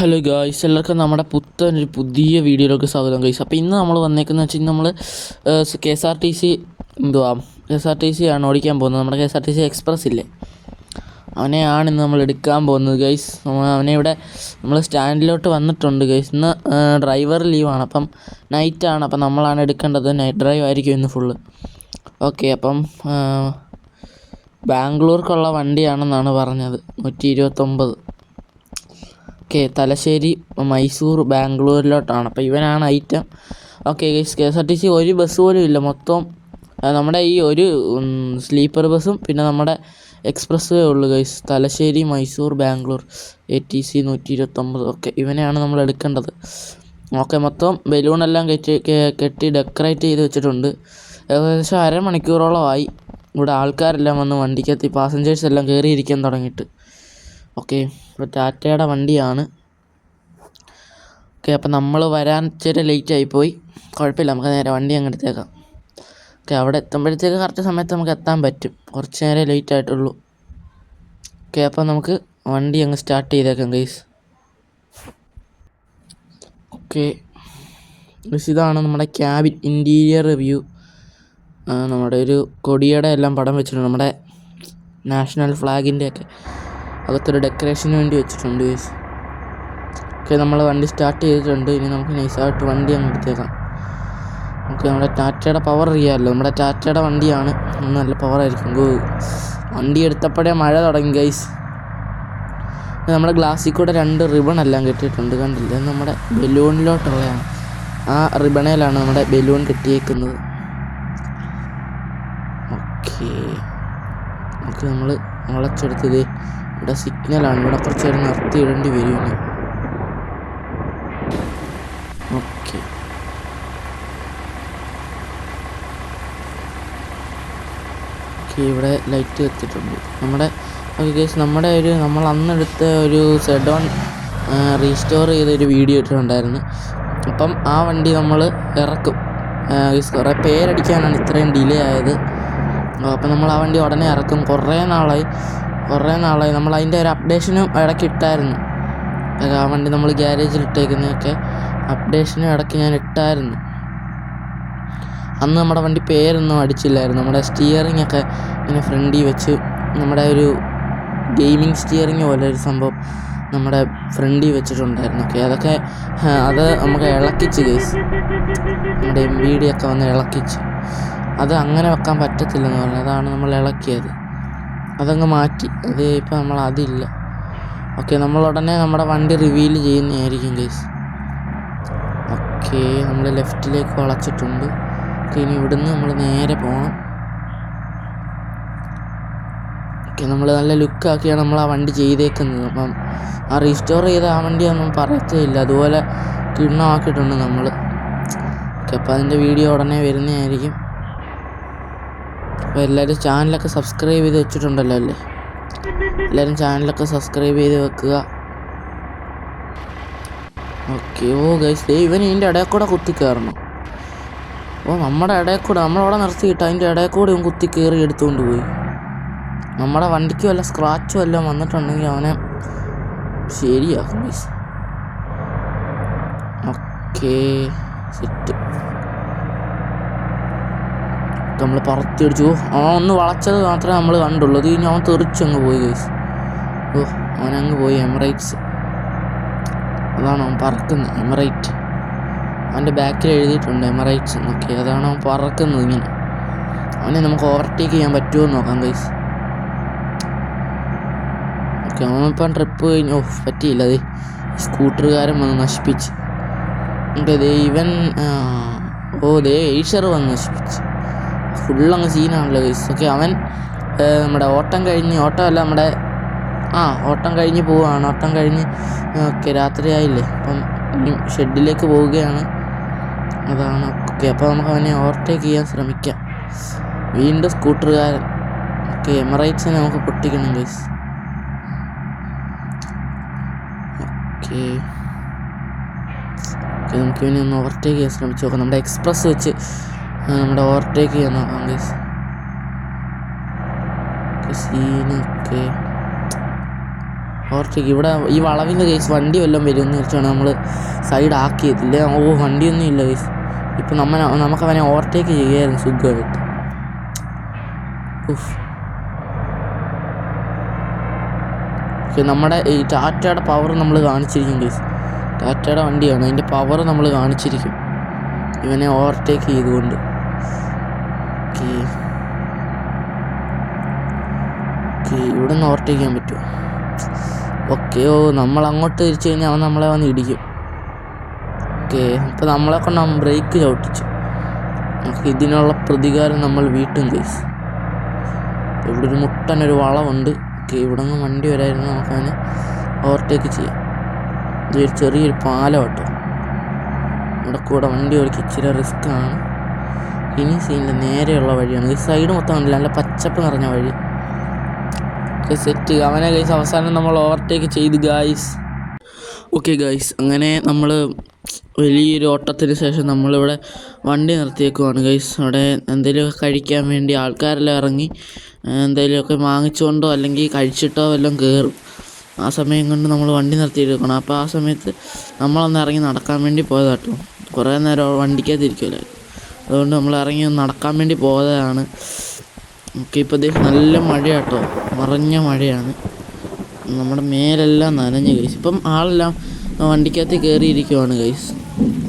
Hello guys എല്ലാവർക്കും നമ്മുടെ പുത്തൻ ഒരു പുതിയ വീഡിയോയിലേക്ക് സ്വാഗതം ഗൈസ് അപ്പോൾ ഇന്ന് നമ്മൾ വന്നേക്കുന്നത് വെച്ചാൽ നമ്മൾ K S R T C എന്തുവാ K S R T C ആണ് ഓടിക്കാൻ പോകുന്നത്. നമ്മുടെ K S R T C express ഇല്ലേ? അവനെയാണ് ഇന്ന് നമ്മൾ എടുക്കാൻ പോകുന്നത് ഗൈസ് അവനെ ഇവിടെ നമ്മൾ സ്റ്റാൻഡിലോട്ട് വന്നിട്ടുണ്ട് ഗൈസ് ഇന്ന് ഡ്രൈവർ ലീവാണ് അപ്പം ആണ്. അപ്പം നമ്മളാണ് എടുക്കേണ്ടത്. നൈറ്റ് ഡ്രൈവ് ആയിരിക്കും ഇന്ന് ഫുള്ള് ഓക്കെ അപ്പം ബാംഗ്ലൂർക്കുള്ള വണ്ടിയാണെന്നാണ് പറഞ്ഞത്. നൂറ്റി ഇരുപത്തൊമ്പത്. ഓക്കെ തലശ്ശേരി മൈസൂർ ബാംഗ്ലൂരിലോട്ടാണ്. അപ്പോൾ ഇവനാണ് item. Okay K S R T C ഒരു ബസ് പോലും ഇല്ല. മൊത്തം നമ്മുടെ ഈ ഒരു സ്ലീപ്പർ ബസ്സും പിന്നെ നമ്മുടെ എക്സ്പ്രസ് വേ ഉള്ളു guys. Thalassery Mysore Bangalore A T C നൂറ്റി ഇരുപത്തൊമ്പത് ഓക്കെ ഇവനെയാണ് നമ്മൾ എടുക്കേണ്ടത്. ഓക്കെ മൊത്തം ബലൂണെല്ലാം കെട്ടി കെട്ടി ഡെക്കറേറ്റ് ചെയ്ത് വെച്ചിട്ടുണ്ട്. ഏകദേശം അരമണിക്കൂറോളമായി. ഇവിടെ ആൾക്കാരെല്ലാം വന്ന് വണ്ടിക്കകത്ത് പാസഞ്ചേഴ്സ് എല്ലാം കയറിയിരിക്കാൻ തുടങ്ങിയിട്ട്. ഓക്കെ ഇപ്പോൾ ടാറ്റയുടെ വണ്ടിയാണ്. ഓക്കെ അപ്പോൾ നമ്മൾ വരാൻ ഇച്ചിരി ലേറ്റ് ആയിപ്പോയി കുഴപ്പമില്ല നമുക്ക് നേരെ വണ്ടി അങ്ങ് ഓക്കെ അവിടെ എത്തുമ്പോഴത്തേക്ക് കറക്റ്റ് സമയത്ത് നമുക്ക് എത്താൻ പറ്റും. കുറച്ച് നേരം ലേറ്റ് ആയിട്ടുള്ളൂ. ഓക്കെ അപ്പോൾ നമുക്ക് വണ്ടി അങ്ങ് സ്റ്റാർട്ട് ചെയ്തേക്കാം ഗൈസ് ഓക്കെ ഗൈസ് ഇതാണ് നമ്മുടെ ക്യാബിൻ ഇന്റീരിയർ റിവ്യൂ നമ്മുടെ ഒരു കൊടിയുടെ എല്ലാം പടം വെച്ചിട്ടുണ്ട്. നമ്മുടെ നാഷണൽ ഫ്ലാഗിന്റെ ഒക്കെ. അകത്തൊരു ഡെക്കറേഷന് വേണ്ടി വെച്ചിട്ടുണ്ട് ഗൈസ് ഓക്കെ നമ്മൾ വണ്ടി സ്റ്റാർട്ട് ചെയ്തിട്ടുണ്ട്. ഇനി നമുക്ക് നൈസായിട്ട് വണ്ടി അങ്ങ് എടുത്തേക്കാം. ഓക്കെ നമ്മുടെ ടാറ്റയുടെ പവർ അറിയാമല്ലോ നമ്മുടെ ടാറ്റയുടെ വണ്ടിയാണ്. നല്ല പവർ ആയിരിക്കും. ഗോ വണ്ടി എടുത്തപ്പോഴേ മഴ തുടങ്ങി ഗൈസ് നമ്മുടെ ഗ്ലാസ്സിൽ കൂടെ രണ്ട് റിബൺ എല്ലാം കെട്ടിയിട്ടുണ്ട്. കണ്ടില്ല? നമ്മുടെ ബലൂണിലോട്ടുള്ളതാണ്. ആ റിബണയിലാണ് നമ്മുടെ ബലൂൺ കെട്ടിയേക്കുന്നത്. ഓക്കെ ഓക്കെ നമ്മൾ വളച്ചെടുത്തത് ഇവിടെ സിഗ്നലാണ് ഇവിടെ കുറച്ച് നേരം നിർത്തി ഇടേണ്ടി വരും ഓക്കെ ഓക്കെ ഇവിടെ ലൈറ്റ് എത്തിയിട്ടുണ്ട്. നമ്മുടെ ഓക്കെ കേസ് നമ്മുടെ ഒരു നമ്മൾ അന്നെടുത്ത ഒരു സെഡോൺ റീസ്റ്റോർ ചെയ്തൊരു വീഡിയോ ഇട്ടിട്ടുണ്ടായിരുന്നു. അപ്പം ആ വണ്ടി നമ്മൾ ഇറക്കും. കുറേ പേരടിക്കാനാണ് ഇത്രയും ഡിലേ ആയത്. അപ്പം നമ്മൾ ആ വണ്ടി ഉടനെ ഇറക്കും. കുറേ നാളായി. കുറേ നാളായി. നമ്മൾ അതിന്റെ ഒരു അപ്ഡേഷനും ഇടയ്ക്ക് ഇട്ടായിരുന്നു. ആ വണ്ടി നമ്മൾ ഗ്യാരേജിൽ ഇട്ടേക്കുന്നതൊക്കെ അപ്ഡേഷനും ഇടയ്ക്ക് ഞാൻ ഇട്ടായിരുന്നു. അന്ന് നമ്മുടെ വണ്ടി പേരൊന്നും അടിച്ചില്ലായിരുന്നു. നമ്മുടെ സ്റ്റിയറിംഗ് ഒക്കെ ഇങ്ങനെ ഫ്രണ്ടിൽ വെച്ച് നമ്മുടെ ഒരു ഗെയിമിംഗ് സ്റ്റിയറിംഗ് പോലെ ഒരു സംഭവം നമ്മുടെ ഫ്രണ്ടിൽ വെച്ചിട്ടുണ്ടായിരുന്നു. ഓക്കെ അതൊക്കെ അത് നമുക്ക് ഇളക്കിച്ച് കേസ് നമ്മുടെ എം ബി ഡി ഒക്കെ വന്ന് ഇളക്കിച്ച്. അത് അങ്ങനെ വെക്കാൻ പറ്റത്തില്ലെന്ന് പറഞ്ഞു. അതാണ് നമ്മൾ ഇളക്കിയത്. അതങ്ങ് മാറ്റി. അത് ഇപ്പം നമ്മൾ അതില്ല. ഓക്കെ നമ്മൾ ഉടനെ നമ്മുടെ വണ്ടി റിവീൽ ചെയ്യുന്നതായിരിക്കും ഗൈസ് ഓക്കെ നമ്മൾ ലെഫ്റ്റിലേക്ക് വളച്ചിട്ടുണ്ട്. ഓക്കെ ഇനി ഇവിടുന്ന് നമ്മൾ നേരെ പോകണം ഓക്കെ നമ്മൾ നല്ല ലുക്കാക്കിയാണ് നമ്മൾ ആ വണ്ടി ചെയ്തേക്കുന്നത്. അപ്പം ആ റീസ്റ്റോർ ചെയ്ത ആ വണ്ടിയൊന്നും പറയത്തില്ല അതുപോലെ കിണ്ണമാക്കിയിട്ടുണ്ട് നമ്മൾ ഓക്കെ അപ്പോൾ അതിന്റെ വീഡിയോ ഉടനെ വരുന്നതായിരിക്കും. അപ്പോൾ എല്ലാവരും ചാനലൊക്കെ സബ്സ്ക്രൈബ് ചെയ്ത് വെച്ചിട്ടുണ്ടല്ലോ അല്ലേ? എല്ലാവരും ചാനലൊക്കെ സബ്സ്ക്രൈബ് ചെയ്ത് വെക്കുക. ഓക്കെ ഓ ഗൈസ് ഇവൻ ഇതിന്റെ ഇടയിൽ കൂടെ കുത്തി കയറണം. ഓ നമ്മുടെ ഇടയിൽ കൂടെ നമ്മളവിടെ നിർത്തിയിട്ട് അതിന്റെ ഇടയിൽ കൂടെ ഇവൻ കുത്തി കയറി എടുത്തുകൊണ്ട് പോയി. നമ്മുടെ വണ്ടിക്ക് വല്ല സ്ക്രാച്ചും വല്ലതും വന്നിട്ടുണ്ടെങ്കിൽ അവനെ ശരിയാക്കും ഗൈസ് ഓക്കേ സെറ്റ് നമ്മൾ പറത്തി അടിച്ചു ഓ, അവൻ ഒന്ന് വളച്ചത് മാത്രമേ നമ്മൾ കണ്ടുള്ളൂ. കഴിഞ്ഞാൽ അവൻ തെറിച്ചങ്ങ് പോയി ഗൈസ് ഓ അവനങ്ങ് പോയി എമറൈറ്റ്സ്. അതാണ് അവൻ പറക്കുന്നത് എമറൈറ്റ്. അവന്റെ ബാക്കിൽ എഴുതിയിട്ടുണ്ട് എമറൈറ്റ്സ് എന്നൊക്കെ. അതാണ് അവൻ പറക്കുന്നത് ഇങ്ങനെ. അവനെ നമുക്ക് ഓവർടേക്ക് ചെയ്യാൻ പറ്റുമോ എന്ന് നോക്കാം ഗൈസ് ഓക്കെ അവനിപ്പം ട്രിപ്പ് കഴിഞ്ഞു ഓ പറ്റിയില്ല അതെ സ്കൂട്ടറുകാരൻ വന്ന് നശിപ്പിച്ച്. ദേ ഇവൻ ഓ ദേ ഈഷർ വന്ന് നശിപ്പിച്ച്. ഫുള്ളങ്ങ് സീനാണല്ലോ ഗൈസ് ഓക്കെ അവൻ നമ്മുടെ ഓട്ടം കഴിഞ്ഞ് ഓട്ടമല്ല നമ്മുടെ ആ ഓട്ടം കഴിഞ്ഞ് പോവുകയാണ്. ഓട്ടം കഴിഞ്ഞ് ഓക്കെ രാത്രിയായില്ലേ. അപ്പം ഷെഡിലേക്ക് പോവുകയാണ്. അതാണ് ഓക്കെ അപ്പോൾ നമുക്ക് അവനെ ഓവർടേക്ക് ചെയ്യാൻ ശ്രമിക്കാം. വീണ്ടും സ്കൂട്ടറുകാരൻ ഓക്കെ എമറൈറ്റ്സിനെ നമുക്ക് പൊട്ടിക്കണം ഗൈസ് ഓക്കെ നമുക്ക് ഇവനെ ഒന്ന് ഓവർടേക്ക് ചെയ്യാൻ ശ്രമിച്ചു നോക്കാം. നമ്മുടെ എക്സ്പ്രസ് വെച്ച് നമ്മുടെ ഓവർടേക്ക് ചെയ്യാൻ നോക്കാം ഗൈസ് സീനൊക്കെ ഓവർടേക്ക്. ഇവിടെ ഈ വളവിന്റെ കേസ് വണ്ടി വല്ലതും വരുമെന്ന് വെച്ചാണ് നമ്മൾ സൈഡ് ആക്കിയതില്ല? ഓ വണ്ടിയൊന്നും ഇല്ല കേസ് ഇപ്പം നമ്മൾ നമുക്ക് അവനെ ഓവർടേക്ക് ചെയ്യായിരുന്നു സുഖമായിട്ട്. ഓക്കെ നമ്മുടെ ഈ ടാറ്റയുടെ പവർ നമ്മൾ കാണിച്ചിരിക്കും കേസ് ടാറ്റയുടെ വണ്ടിയാണ്. അതിന്റെ പവർ നമ്മൾ കാണിച്ചിരിക്കും. ഇവനെ ഓവർടേക്ക് ചെയ്തുകൊണ്ട്. ഓക്കെ ഓക്കെ ഇവിടെ നിന്ന് ഓവർടേക്കാൻ പറ്റുമോ ഓക്കെ ഓ നമ്മൾ അങ്ങോട്ട് തിരിച്ചു കഴിഞ്ഞാൽ അവൻ നമ്മളെ വന്ന് ഇടിക്കും. ഓക്കെ അപ്പോൾ നമ്മളെ കൊണ്ട് അവൻ ബ്രേക്ക് ചവിട്ടിച്ചു. നമുക്ക് ഇതിനുള്ള പ്രതികാരം നമ്മൾ വീട്ടും കേസ് ഇവിടെ ഒരു മുട്ടനൊരു വളവുണ്ട്. ഓക്കെ ഇവിടെ നിന്ന് വണ്ടി വരായിരുന്നു. നമുക്ക് അവനെ ഓവർടേക്ക് ചെയ്യാം. ഇതൊരു ചെറിയൊരു പാലം കേട്ടോ ഇവിടെ കൂടെ വണ്ടി ഓടിക്കുക ഇച്ചിരി റിസ്ക് ആണ്. ഇനി സീനിൽ നേരെയുള്ള വഴിയാണ്. ഈ സൈഡ് മൊത്തം കണ്ടില്ല. നല്ല പച്ചപ്പ് നിറഞ്ഞ വഴി. സെറ്റ് അവനെ ഗൈസ് അവസാനം നമ്മൾ ഓവർടേക്ക് ചെയ്ത് ഗായ്സ് ഓക്കെ ഗൈസ് അങ്ങനെ നമ്മൾ വലിയൊരു ഓട്ടത്തിന് ശേഷം നമ്മളിവിടെ വണ്ടി നിർത്തിയേക്കുവാണ് ഗൈസ് അവിടെ എന്തെങ്കിലുമൊക്കെ കഴിക്കാൻ വേണ്ടി ആൾക്കാരെല്ലാം ഇറങ്ങി എന്തെങ്കിലുമൊക്കെ വാങ്ങിച്ചുകൊണ്ടോ അല്ലെങ്കിൽ കഴിച്ചിട്ടോ വല്ലതും കയറും ആ സമയം കൊണ്ട് നമ്മൾ വണ്ടി നിർത്തിയെടുക്കണം അപ്പോൾ ആ സമയത്ത് നമ്മളൊന്ന് ഇറങ്ങി നടക്കാൻ വേണ്ടി പോയതാട്ടോ. കുറേ നേരം വണ്ടിക്കകത്തിരിക്കുമല്ലോ അതുകൊണ്ട് നമ്മൾ ഇറങ്ങി നടക്കാൻ വേണ്ടി പോയതാണ്. നമുക്കിപ്പോൾ ദേ നല്ല മഴയാട്ടോ. മറഞ്ഞ മഴയാണ്. നമ്മുടെ മേലെല്ലാം നനഞ്ഞ് ഗൈസ് ഇപ്പം ആളെല്ലാം വണ്ടിക്കകത്ത് കയറിയിരിക്കുവാണ് ഗൈസ്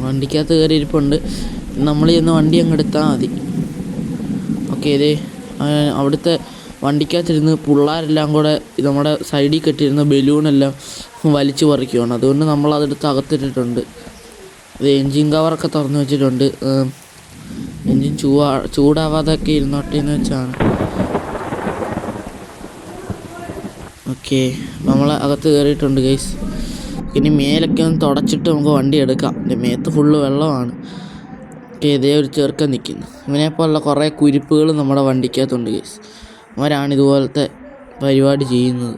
വണ്ടിക്കകത്ത് കയറി ഇരിപ്പുണ്ട് നമ്മൾ ചെന്ന് വണ്ടി അങ്ങ് എടുത്താൽ മതി. ഓക്കെ ഇതേ അവിടുത്തെ വണ്ടിക്കകത്തിരുന്ന് പിള്ളേരെല്ലാം കൂടെ നമ്മുടെ സൈഡിൽ കെട്ടിയിരുന്ന ബലൂണെല്ലാം വലിച്ചു പറിക്കുവാണ്. അതുകൊണ്ട് നമ്മൾ അതെടുത്ത് അകത്തിട്ടിട്ടുണ്ട്. അത് എൻജിൻ കവറൊക്കെ തുറന്ന് വെച്ചിട്ടുണ്ട്. എൻജിൻ ചൂടാ ചൂടാവാതൊക്കെ ഇരുന്നോട്ടെ എന്ന് വെച്ചാണ്. ഓക്കെ നമ്മൾ അകത്ത് കയറിയിട്ടുണ്ട് ഗൈസ് ഇനി മേലൊക്കെ ഒന്ന് തുടച്ചിട്ട് നമുക്ക് വണ്ടി എടുക്കാം. എന്റെ മേത്ത് ഫുള്ള് വെള്ളമാണ്. ഓക്കെ ഇതേ ഒരു ചെറുക്കൻ നിൽക്കുന്നു ഇവനെ പോലുള്ള കുറേ കുരിപ്പുകൾ നമ്മുടെ വണ്ടിക്കകത്തുണ്ട് ഗൈസ് അവരാണ് ഇതുപോലത്തെ പരിപാടി ചെയ്യുന്നത്.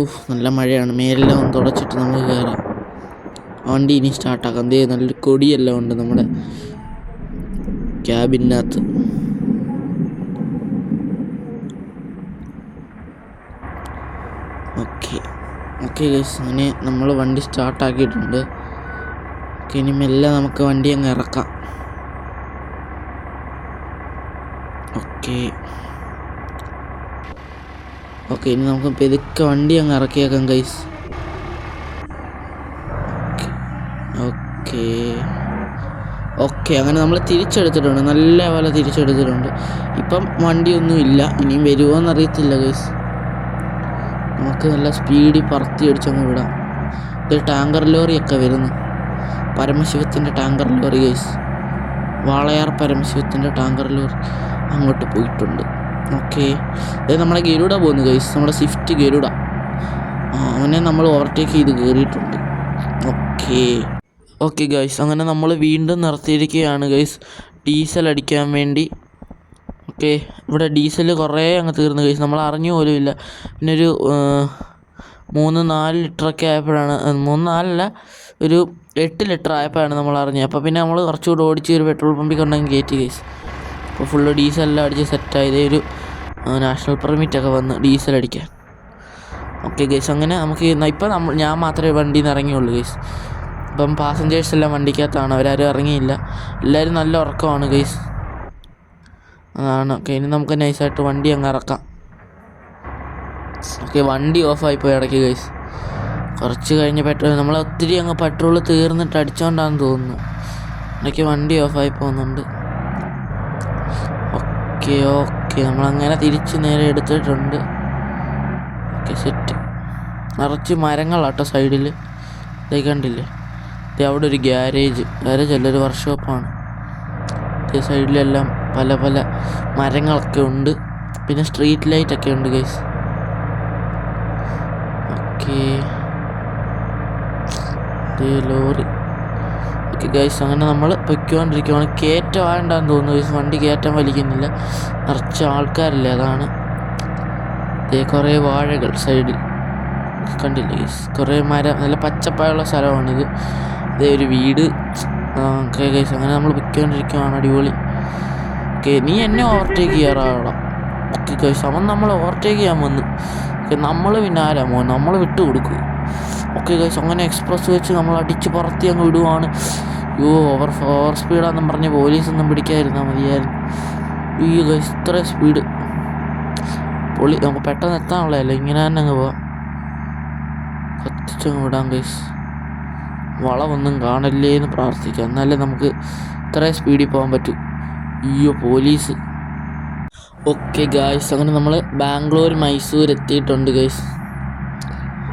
ഉഫ് നല്ല മഴയാണ്. മേലെല്ലാം ഒന്ന് തുടച്ചിട്ട് നമുക്ക് കയറാം വണ്ടി ഇനി സ്റ്റാർട്ടാക്കാം ദേ നല്ലൊരു കൊടിയെല്ലാം ഉണ്ട് നമ്മുടെ ക്യാബിനകത്ത്. ഓക്കെ. ഓക്കെ ഗൈസ് അങ്ങനെ നമ്മൾ വണ്ടി സ്റ്റാർട്ടാക്കിയിട്ടുണ്ട്. ഓക്കെ ഇനി മെല്ലെ നമുക്ക് വണ്ടി അങ്ങ് ഇറക്കാം. ഓക്കെ. ഓക്കെ ഇനി നമുക്ക് പെതുക്കെ വണ്ടി അങ്ങ് ഇറക്കിയേക്കാം ഗൈസ്. ഓക്കെ. ഓക്കെ അങ്ങനെ നമ്മൾ തിരിച്ചെടുത്തിട്ടുണ്ട്. നല്ല പോലെ തിരിച്ചെടുത്തിട്ടുണ്ട്. ഇപ്പം വണ്ടിയൊന്നും ഇല്ല. ഇനിയും വരുമോ എന്നറിയത്തില്ല ഗൈസ് നമുക്ക് നല്ല സ്പീഡിൽ പറത്തി അടിച്ചങ്ങ് വിടാം. ഇത് ടാങ്കർ ലോറിയൊക്കെ വരുന്നു. പരമശിവത്തിന്റെ ടാങ്കർ ലോറി ഗൈസ് വാളയാർ പരമശിവത്തിന്റെ ടാങ്കർ ലോറി അങ്ങോട്ട് പോയിട്ടുണ്ട്. ഓക്കെ. ഇത് നമ്മളെ ഗരുഡ പോകുന്നു ഗൈസ് നമ്മുടെ സ്വിഫ്റ്റ് ഗരുഡ. അവനെ നമ്മൾ ഓവർടേക്ക് ചെയ്ത് കയറിയിട്ടുണ്ട് ഓക്കെ. ഓക്കെ ഗൈസ് അങ്ങനെ നമ്മൾ വീണ്ടും നിർത്തിയിരിക്കുകയാണ് ഗൈസ് ഡീസൽ അടിക്കാൻ വേണ്ടി. ഓക്കെ ഇവിടെ ഡീസൽ കുറേ അങ്ങ് തീർന്നു ഗൈസ് നമ്മൾ അറിഞ്ഞു പോലും ഇല്ല. പിന്നെ ഒരു മൂന്ന് നാല് ലിറ്ററൊക്കെ ആയപ്പോഴാണ് മൂന്ന് നാലല്ല ഒരു എട്ട് ലിറ്റർ ആയപ്പോഴാണ് നമ്മൾ അറിഞ്ഞത്. അപ്പോൾ പിന്നെ നമ്മൾ കുറച്ചുകൂടെ ഓടിച്ച് ഒരു പെട്രോൾ പമ്പിൽ കൊണ്ടുവന്ന് കയറ്റി ഗൈസ് അപ്പോൾ ഫുള്ള് ഡീസലെല്ലാം അടിച്ച് സെറ്റായത് ഒരു നാഷണൽ പെർമിറ്റൊക്കെ വന്ന് ഡീസൽ അടിക്കാൻ. ഓക്കെ ഗൈസ് അങ്ങനെ നമുക്ക് ഇപ്പം നമ്മൾ ഞാൻ മാത്രമേ വണ്ടിയിൽ നിന്ന് ഇറങ്ങിയുള്ളൂ ഗൈസ് ഇപ്പം പാസഞ്ചേഴ്സ് എല്ലാം വണ്ടിക്കകത്താണ്. അവരാരും ഇറങ്ങിയില്ല. എല്ലാവരും നല്ല ഉറക്കമാണ് ഗൈസ് അതാണ്. ഓക്കെ ഇനി നമുക്ക് നൈസായിട്ട് വണ്ടി അങ്ങ് ഇറക്കാം. ഓക്കെ വണ്ടി ഓഫ് പോയി ഇടയ്ക്ക് ഗൈസ് കുറച്ച് കഴിഞ്ഞ് പെട്രോൾ നമ്മൾ ഒത്തിരി അങ്ങ് പെട്രോൾ തീർന്നിട്ട് അടിച്ചോണ്ടാന്ന് തോന്നുന്നു. ഇടയ്ക്ക് വണ്ടി ഓഫായി പോകുന്നുണ്ട്. ഓക്കെ ഓക്കെ നമ്മളങ്ങനെ തിരിച്ച് നേരെ എടുത്തിട്ടുണ്ട്. ഓക്കെ സെറ്റ് നിറച്ച് മരങ്ങളാട്ടോ സൈഡിൽ ഇതേ കണ്ടില്ലേ? അവിടെ ഒരു ഗ്യാരേജ്. ഗ്യാരേജ് അല്ല ഒരു വർക്ക്ഷോപ്പാണ്. ഈ സൈഡിലെല്ലാം പല പല മരങ്ങളൊക്കെ ഉണ്ട്. പിന്നെ സ്ട്രീറ്റ് ലൈറ്റ് ഒക്കെ ഉണ്ട് guys. Okay. Lorry. Okay guys അങ്ങനെ നമ്മൾ പൊയ്ക്കൊണ്ടിരിക്കുവാണ്. കയറ്റം ആണ്ടെന്ന് തോന്നുന്നു ഗൈസ്. വണ്ടി കയറ്റം വലിക്കുന്നില്ല. നിറച്ച് ആൾക്കാരില്ലേ അതാണ്. ദേ കുറേ വാഴകൾ സൈഡിൽ. കണ്ടില്ല ഗൈസ്? കുറേ മരം നല്ല പച്ചപ്പായുള്ള സ്ഥലമാണിത്. ഇതേ ഒരു വീട്. ഓക്കെ അങ്ങനെ നമ്മൾ പൊയ്ക്കൊണ്ടിരിക്കുവാണ്. അടിപൊളി. ഓക്കെ നീ എന്നെ ഓവർടേക്ക് ചെയ്യാറാവണം. ഓക്കെ ഗൈസ് അവൻ നമ്മൾ ഓവർടേക്ക് ചെയ്യാൻ വന്നു. ഓക്കെ നമ്മൾ പിന്നെ ആരാ മോൻ? നമ്മൾ വിട്ടു കൊടുക്കും. ഓക്കെ ഗൈസ് അങ്ങനെ എക്സ്പ്രസ് വെച്ച് നമ്മൾ അടിച്ച് പറത്തി അങ്ങ് വിടുവാണ്. യോ ഓവർ ഓവർ സ്പീഡാന്നും പറഞ്ഞ് പോലീസൊന്നും പിടിക്കാതിരുന്നാൽ മതിയായിരുന്നു. ഈ ഗൈസ് ഇത്ര സ്പീഡ് പൊളി നമുക്ക് പെട്ടെന്ന് എത്താനുള്ളതല്ലേ. ഇങ്ങനെ തന്നെ അങ്ങ് പോവാം. കത്തിച്ചങ്ങ് വിടാം ഗൈസ് വളമൊന്നും കാണില്ലേ എന്ന് പ്രാർത്ഥിക്കാം എന്നാലേ നമുക്ക് ഇത്രയും സ്പീഡിൽ പോകാൻ പറ്റൂ. അയ്യോ പോലീസ്. ഓക്കെ ഗായ്സ് അങ്ങനെ നമ്മൾ ബാംഗ്ലൂർ മൈസൂർ എത്തിയിട്ടുണ്ട് ഗൈസ്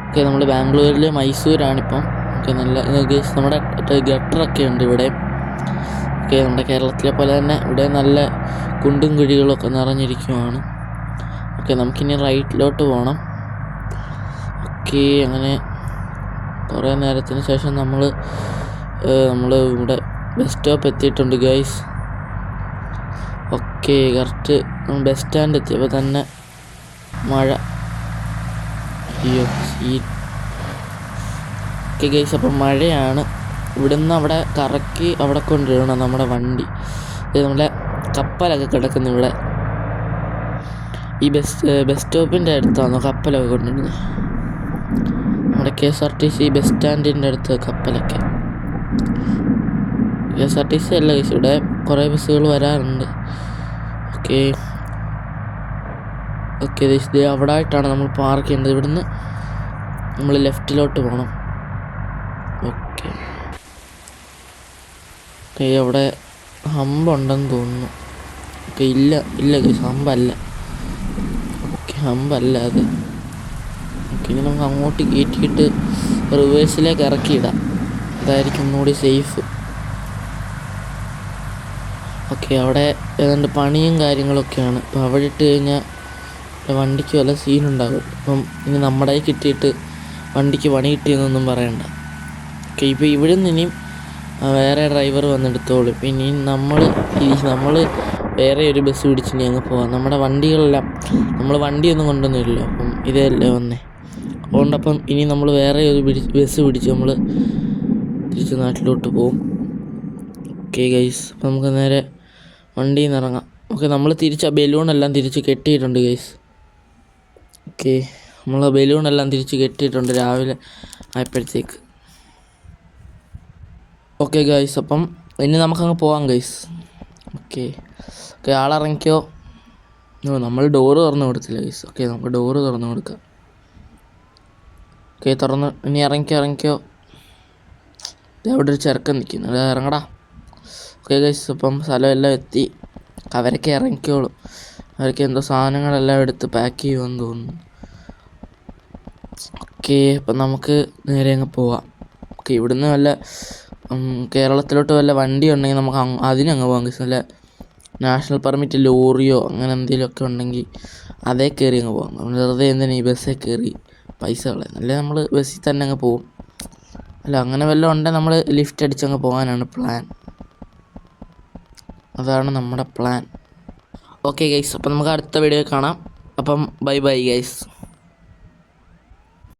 ഓക്കെ നമ്മൾ ബാംഗ്ലൂരിൽ മൈസൂരാണിപ്പം. ഓക്കെ നല്ല ഗൈസ് നമ്മുടെ ഗട്ടറൊക്കെ ഉണ്ട് ഇവിടെ. ഓക്കെ നമ്മുടെ കേരളത്തിലെ പോലെ തന്നെ ഇവിടെ നല്ല കുണ്ടും കുഴികളൊക്കെ നിറഞ്ഞിരിക്കുവാണ്. ഓക്കെ നമുക്കിനി റൈറ്റിലോട്ട് പോകണം ഓക്കെ അങ്ങനെ കുറേ നേരത്തിന് ശേഷം നമ്മൾ നമ്മൾ ഇവിടെ ബസ് സ്റ്റോപ്പ് എത്തിയിട്ടുണ്ട് guys okay correct bus stand എത്തിയപ്പോൾ തന്നെ മഴ. അയ്യോ ഈ ഓക്കെ ഗൈസ് അപ്പം മഴയാണ്. ഇവിടുന്ന് അവിടെ കറക്കി അവിടെ കൊണ്ടുവരണം നമ്മുടെ വണ്ടി. നമ്മുടെ കപ്പലൊക്കെ കിടക്കുന്നു ഇവിടെ. ഈ ബസ് ബസ് സ്റ്റോപ്പിന്റെ അടുത്താണോ കപ്പലൊക്കെ കൊണ്ടുവരുന്നത് നമ്മുടെ K S R T C bus സ്റ്റാൻഡിന്റെ അടുത്ത് കപ്പലൊക്കെ. K S R T C അല്ല ഗൈസ് ഇവിടെ കുറേ ബസ്സുകൾ വരാറുണ്ട്. ഓക്കെ. ഓക്കെ ഇത് അവിടെ ആയിട്ടാണ് നമ്മൾ പാർക്ക് ചെയ്യേണ്ടത്. ഇവിടുന്ന് നമ്മൾ ലെഫ്റ്റിലോട്ട് പോകണം ഓക്കെ. ഓക്കെ അവിടെ ഹമ്പുണ്ടെന്ന് തോന്നുന്നു. ഓക്കെ ഇല്ല ഇല്ല ഗൈസ് ഹമ്പല്ല. ഓക്കെ ഹമ്പല്ല അത്. ഇനി നമുക്ക് അങ്ങോട്ട് കയറ്റിയിട്ട് റിവേഴ്സിലേക്ക് ഇറക്കിയിടാം. അതായിരിക്കും ഒന്നുകൂടി സേഫ്. ഓക്കെ അവിടെ ഏതാണ്ട് പണിയും കാര്യങ്ങളൊക്കെയാണ്. അപ്പോൾ അവിടെ ഇട്ട് കഴിഞ്ഞാൽ വണ്ടിക്ക് വല്ല സീനുണ്ടാകും. അപ്പം ഇനി നമ്മുടെ കിട്ടിയിട്ട് വണ്ടിക്ക് പണി കിട്ടിയെന്നൊന്നും പറയണ്ട. ഓക്കെ ഇപ്പോൾ ഇവിടെ നിന്ന് ഇനിയും വേറെ ഡ്രൈവർ വന്നെടുത്തോളും. ഇനി നമ്മൾ നമ്മൾ വേറെ ഒരു ബസ് പിടിച്ചിനി അങ്ങ് പോവാം. നമ്മുടെ വണ്ടികളെല്ലാം നമ്മൾ വണ്ടിയൊന്നും കൊണ്ടുവന്നില്ലല്ലോ. അപ്പം ഇതല്ലേ വന്നേ. അതുകൊണ്ടപ്പം ഇനി നമ്മൾ വേറെ ഒരു പിടിച്ച് ബസ് പിടിച്ച് നമ്മൾ തിരിച്ച് നാട്ടിലോട്ട് പോകും ഓക്കെ ഗൈസ് അപ്പം നമുക്ക് നേരെ വണ്ടിയിൽ നിന്ന് ഇറങ്ങാം. ഓക്കെ നമ്മൾ തിരിച്ച് ആ ബലൂണെല്ലാം തിരിച്ച് കെട്ടിയിട്ടുണ്ട് ഗൈസ് ഓക്കെ നമ്മൾ ബലൂണെല്ലാം തിരിച്ച് കെട്ടിയിട്ടുണ്ട് രാവിലെ ആയപ്പോഴത്തേക്ക്. ഓക്കെ ഗൈസ് അപ്പം ഇനി നമുക്കങ്ങ് പോവാം ഗൈസ് ഓക്കെ ഓക്കെ ആളിറങ്ങിക്കോ നമ്മൾ ഡോറ് തുറന്ന് കൊടുത്തില്ല ഗൈസ് ഓക്കെ നമുക്ക് ഡോറ് തുറന്ന് കൊടുക്കാം. ഓക്കെ തുറന്ന്. ഇനി ഇറങ്ങിക്കോ ഇറങ്ങിക്കോ. അവിടെ ഒരു ചെറുക്കൻ നിൽക്കുന്നു ഇറങ്ങടാ. ഓക്കെ ഗൈസ് ഇപ്പം സ്ഥലമെല്ലാം എത്തി. അവരൊക്കെ ഇറങ്ങിക്കോളും. അവരൊക്കെ എന്തോ സാധനങ്ങളെല്ലാം എടുത്ത് പാക്ക് ചെയ്യുമെന്ന് തോന്നുന്നു. ഓക്കെ അപ്പം നമുക്ക് നേരെ അങ്ങ് പോവാം. ഓക്കെ ഇവിടുന്ന് വല്ല കേരളത്തിലോട്ട് വല്ല വണ്ടി ഉണ്ടെങ്കിൽ നമുക്ക് അതിനങ്ങ് പോകാം ഗൈസ് നല്ല നാഷണൽ പെർമിറ്റ് ലോറിയോ അങ്ങനെ എന്തെങ്കിലുമൊക്കെ ഉണ്ടെങ്കിൽ അതേ കയറി അങ്ങ് പോകാം വെറുതെ എന്തിനാ ഈ ബസ്സേ കയറി? പൈസ കളയാം അല്ലെ നമ്മൾ ബസ്സിൽ തന്നെ അങ്ങ് പോകും അല്ല അങ്ങനെ വല്ലതും ഉണ്ടെങ്കിൽ നമ്മൾ ലിഫ്റ്റ് അടിച്ചങ്ങ് പോകാനാണ് പ്ലാൻ അതാണ് നമ്മുടെ പ്ലാൻ ഓക്കെ ഗൈസ് അപ്പം നമുക്ക് അടുത്ത വീഡിയോ കാണാം. അപ്പം ബൈ ബൈ ഗൈസ്